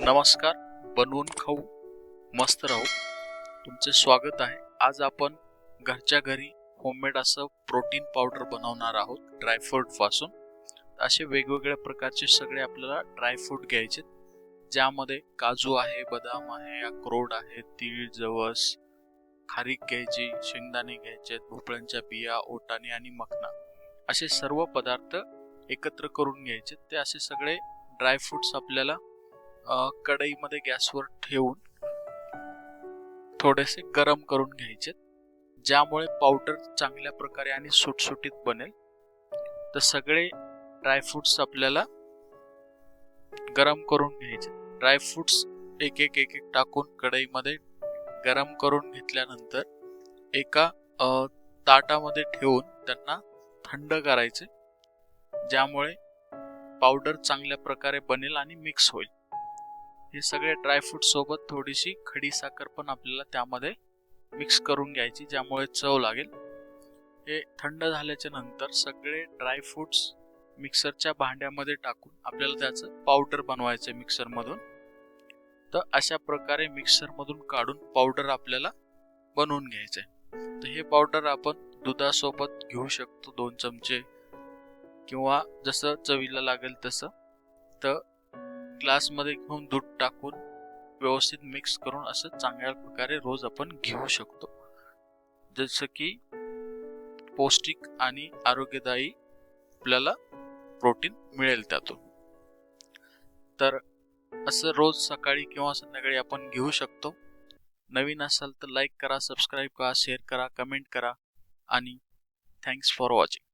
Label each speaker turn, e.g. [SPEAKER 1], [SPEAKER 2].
[SPEAKER 1] नमस्कार बनवून खाऊ मस्त राहू. तुमचे स्वागत आहे. आज आपण घरच्या घरी होममेड असं प्रोटीन पावडर बनवणार आहोत ड्रायफ्रूटपासून. असे वेगवेगळ्या प्रकारचे सगळे आपल्याला ड्रायफ्रूट घ्यायचे ज्यामध्ये काजू आहे बदाम आहे अक्रोड आहे तीळ जवस खारीक घ्यायची शेंगदाणे घ्यायचे भोपळ्यांच्या बिया ओटाणे आणि मखना. असे सर्व पदार्थ एकत्र करून घ्यायचे ते असे सगळे ड्रायफ्रूट्स आपल्याला कढईमध्ये गॅसवर ठेवून थोडेसे गरम करून घ्यायचे. ज्यामुळे पावडर चांगल्या प्रकारे आणि सुटसुटीत बनेल. तर सगळे ड्रायफ्रुट्स आपल्याला गरम करून घ्यायचे. ड्रायफ्रुट्स एक एक एक एक टाकून कढईमध्ये गरम करून घेतल्यानंतर एका ताटामध्ये ठेवून त्यांना थंड करायचे. ज्यामुळे पावडर चांगल्या प्रकारे बनेल आणि मिक्स होईल. हे सगळे ड्रायफ्रूट सोबत थोडीशी खडी साखर पण आपल्याला त्यामध्ये मिक्स करून घ्यायची ज्यामुळे चव लागेल. हे थंड झाल्याच्यानंतर सगळे ड्रायफ्रूट्स मिक्सरच्या भांड्यामध्ये टाकून आपल्याला त्याचं पावडर बनवायचं आहे मिक्सरमधून तर अशा प्रकारे मिक्सरमधून काढून पावडर आपल्याला बनवून घ्यायचं आहे तर हे पावडर आपण दुधासोबत घेऊ शकतो दोन चमचे किंवा जसं चवीला लागेल तसं. तर ग्लासमध्ये घेऊन दूध टाकून व्यवस्थित मिक्स करून असं चांगल्या प्रकारे रोज आपण घेऊ शकतो. जसं की पौष्टिक आणि आरोग्यदायी आपल्याला प्रोटीन मिळेल त्यातून. तर असं रोज सकाळी किंवा संध्याकाळी आपण घेऊ शकतो. नवीन असाल तर लाईक करा सबस्क्राईब करा शेअर करा कमेंट करा आणि थँक्स फॉर वॉचिंग